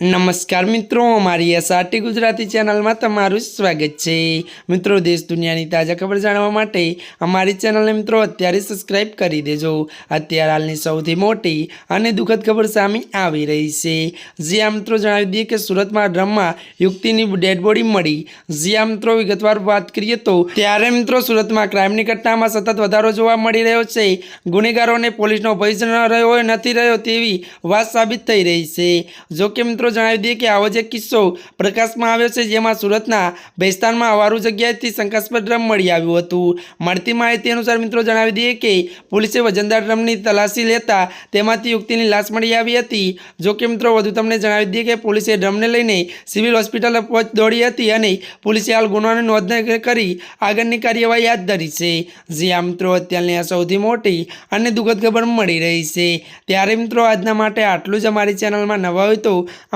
નમસ્કાર મિત્રો, અમારી એસઆરટી ગુજરાતી ચેનલમાં તમારું સ્વાગત છે. મિત્રો, દેશ દુનિયાની તાજા ખબર જાણવા માટે અમારી ચેનલને મિત્રો અત્યારે સબસ્ક્રાઈબ કરી દેજો. અત્યારે હાલની સૌથી મોટી અને દુઃખદ ખબર સામે આવી રહી છે. જ્યાં મિત્રો, જણાવી દઈએ કે સુરતમાં ડ્રમમાં યુક્તિની ડેડ બોડી મળી. જ્યાં મિત્રો, વિગતવાર વાત કરીએ તો ત્યારે મિત્રો સુરતમાં ક્રાઇમની ઘટનામાં સતત વધારો જોવા મળી રહ્યો છે. ગુનેગારોને પોલીસનો ભય ન રહ્યો, નથી રહ્યો તેવી વાત સાબિત થઈ રહી છે. જો કે મિત્રો જણાવી દઈએ કે આવો જ એક કિસ્સો પ્રકાશમાં આવ્યો છે, જેમાં સુરતના ભેસ્તાનમાં અવારું જગ્યાએથી શંકાસ્પદ ડ્રમ મળી આવ્યું હતું. મળતી માહિતી અનુસાર મિત્રો જણાવી દઈએ કે પોલીસે વજનદાર ડ્રમની તલાશી લેતા તેમાંથી યુક્તિની લાશ મળી આવી હતી. જોકે મિત્રો વધુ તમને જણાવી દઈએ કે પોલીસે ડ્રમને લઈને સિવિલ હોસ્પિટલ પહોંચ દોડી હતી અને પોલીસે હાલ ગુનાની નોંધ કરી આગળની કાર્યવાહી હાથ ધરી છે. જ્યાં મિત્રો, અત્યારની આ સૌથી મોટી અને દુઃખદ ખબર મળી રહી છે. ત્યારે મિત્રો આજના માટે આટલું જ. અમારી ચેનલમાં નવા હોય તો